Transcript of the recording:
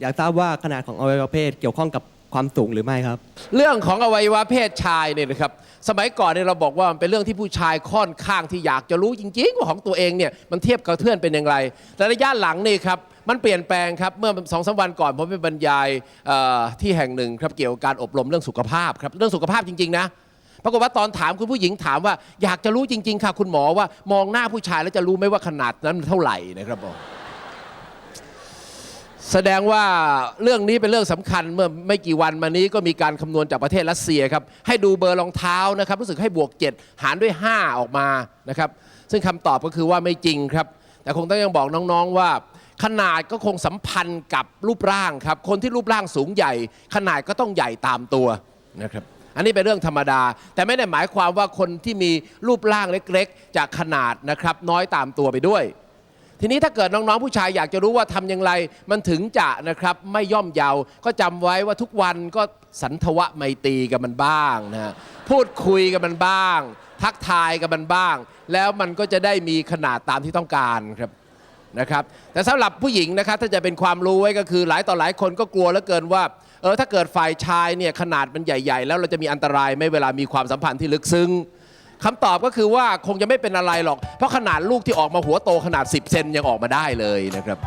อยากทราบว่าขนาดของอวัยวะเพศเกี่ยวข้องกับความสูงหรือไม่ครับ เรื่องของอวัยวะเพศชายเนี่ยนะครับสมัยก่อนเนี่ยเราบอกว่ามันเป็นเรื่องที่ผู้ชายค่อนข้างที่อยากจะรู้จริงๆว่าของตัวเองเนี่ยมันเทียบกับเพื่อนเป็นอย่างไร แต่ระยะหลังนี่ครับมันเปลี่ยนแปลงครับเมื่อสองสามวันก่อนผมไปบรรยายที่แห่งหนึ่งครับเกี่ยวกับการอบรมเรื่องสุขภาพครับเรื่องสุขภาพจริงๆนะปรากฏว่าตอนถามคุณผู้หญิงถามว่าอยากจะรู้จริง ๆ ค่ะ คุณหมอว่ามองหน้าผู้ชายแล้วจะรู้ไหมว่าขนาดนั้นมันเท่าไหร่นะครับผม แสดงว่าเรื่องนี้เป็นเรื่องสำคัญเมื่อไม่กี่วันมานี้ก็มีการคำนวณจากประเทศรัสเซียครับให้ดูเบอร์รองเท้านะครับรู้สึกให้บวก 7 หารด้วย 5 ออกมานะครับซึ่งคำตอบก็คือว่าไม่จริงครับ แต่คงต้องยังบอกน้องๆว่า ขนาดก็คงสัมพันธ์กับรูปร่างครับคนที่รูปร่างสูงใหญ่ ขนาดก็ต้องใหญ่ตามตัวนะครับอันนี้เป็นเรื่องธรรมดา แต่ไม่ได้หมายความว่าคนที่มีรูปร่างเล็กๆ จากขนาดนะครับน้อยตามตัวไปด้วย ทีนี้ถ้าเกิดน้องๆผู้ชายอยากจะรู้ว่าทำอย่างไร มันถึงจะนะครับไม่ย่อมเยาก็จำไว้ว่าทุกวันก็สันทวะไมตรีกับมันบ้างนะฮะพูดคุยกับมันบ้าง ทักทายกับมันบ้าง แล้วมันก็จะได้มีขนาดตามที่ต้องการครับ นะครับแต่สำหรับผู้หญิงนะครับถ้าจะเป็นความรู้ไว้ก็คือหลายต่อหลายคนก็กลัวเหลือเกินว่าเออถ้าเกิดฝ่ายชายเนี่ยขนาดมันใหญ่ ๆ แล้วเราจะมีอันตรายไหม่เวลามีความสัมพันธ์ที่ลึกซึ้ง คำตอบก็คือว่าคงจะไม่เป็นอะไรหรอก เพราะขนาดลูกที่ออกมาหัวโตขนาด 10 เซนยังออกมาได้เลยนะครับ